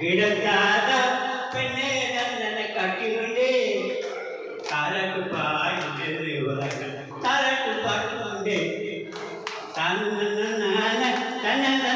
கிடக்காத பெண்ணே தந்தனை கட்டிக்கொண்டே காலக்கு பாடி உலகம்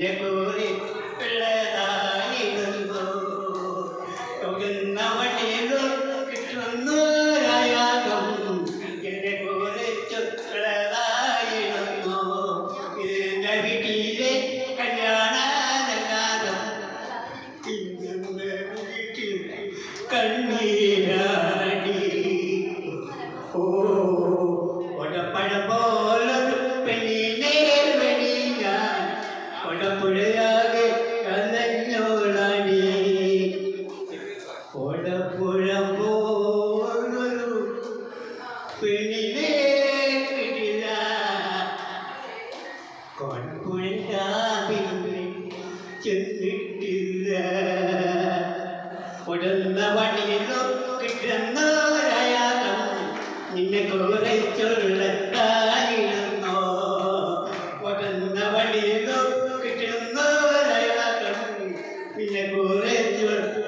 Never it, let I go. Don't get now. കണ്ണീരാടി. ഓ ഒടപ്പഴ പോലൊരു പെണ്ണിനെ വെടി ഞാൻ. ഒടപ്പുഴയാകെ കലഞ്ഞോളാടി ഒടപ്പുഴ പോലൊരു പെണ്ണിനെ കിട്ടില്ല കൊൺപുഴ വിടുന്ന വഴിയിലും കിട്ടുന്ന നിന്നെ കുറച്ചുള്ള താരിടുന്നോ വിടുന്ന വഴിയിലും കിട്ടുന്ന നിന്നെ കുറച്ചുള്ള